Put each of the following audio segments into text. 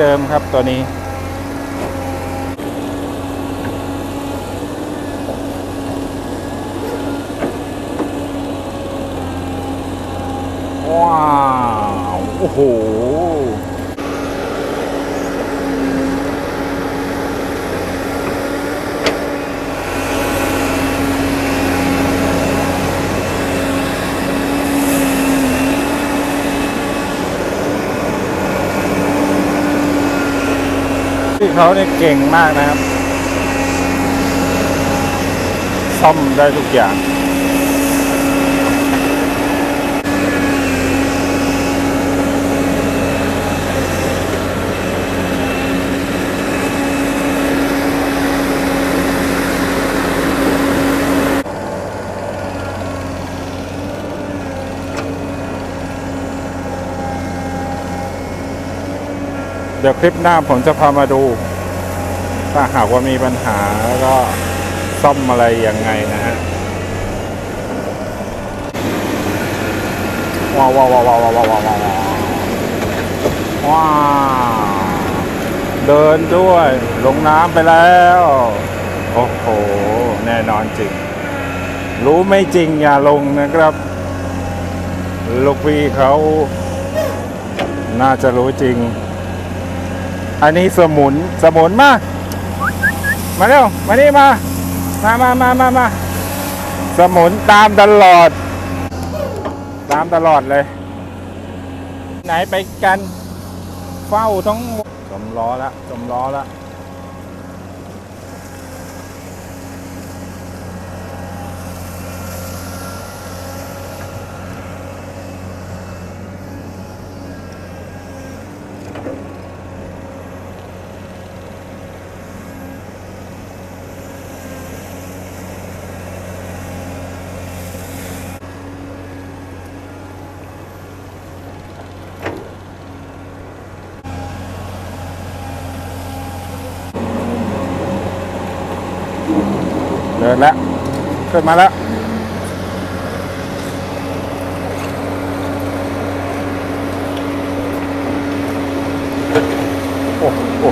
เดิมครับตัวนี้ ว้าว โอ้โห ที่เขาเนี่ยเก่งมากนะครับ ซ่อมได้ทุกอย่าง ดี๋ยวคลิปหน้าผมจะพามาดู ถ้าหากว่ามีปัญหาก็ซ่อมอะไรยังไงนะฮะว้าวว้าวว้าวว้าวว้าวว้าวว้าเดินด้วย ลงน้ำไปแล้ว โอ้โห แน่นอนจริง รู้ไม่จริงอย่าลงนะครับ ลูกพี่เขาน่าจะรู้จริง อันนี้สมุนสมุนมา มาเร็ว มานี่มา มามามามามาสมุนตามตลอด ตามตลอดเลย ไหนไปกัน เฝ้าท้องจมล้อละจมล้อละ ดินแล้วขึ้นมาแล้วโอ้โอ้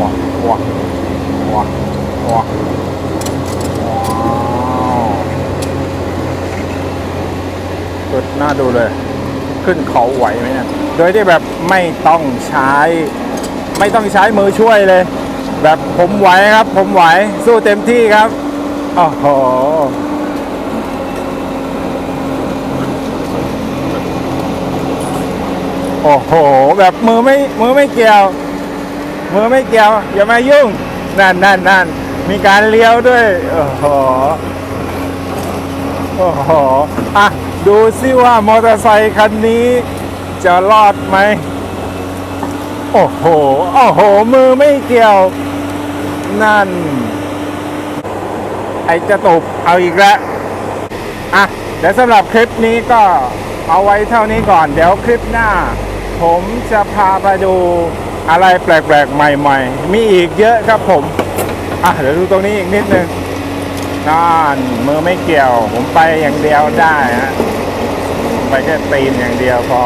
ว้าวว้าวว้าวว้าวเปิดหน้าดูเลย ขึ้นเขาไหวไหมเนี่ยโดยที่แบบไม่ต้องใช้ ไม่ต้องใช้มือช่วยเลย แบบผมไหวครับ ผมไหวสู้เต็มที่ครับโอ้โหโอ้โห แบบมือไม่มือไม่เกี่ยว มือไม่เกี่ยว อย่ามายุ่ง นั่นนั่นนั่นมีการเลี้ยวด้วย โอ้โหโอ้โหอะดูซิว่ามอเตอร์ไซคันนี้ จะรอดไหม โอ้โห โอ้โห มือไม่เกี่ยว นั่น ไอจะตบเอาอีกแล้วอะเดี๋ยวสำหรับคลิปนี้ก็เอาไว้เท่านี้ก่อน เดี๋ยวคลิปหน้า ผมจะพาไปดูอะไรแปลกๆ ใหม่ๆ มีอีกเยอะครับผม อะ เดี๋ยวดูตรงนี้อีกนิดนึงนั่นมือไม่เกี่ยว ผมไปอย่างเดียวได้ฮะไปแค่ตีนอย่างเดียวพอ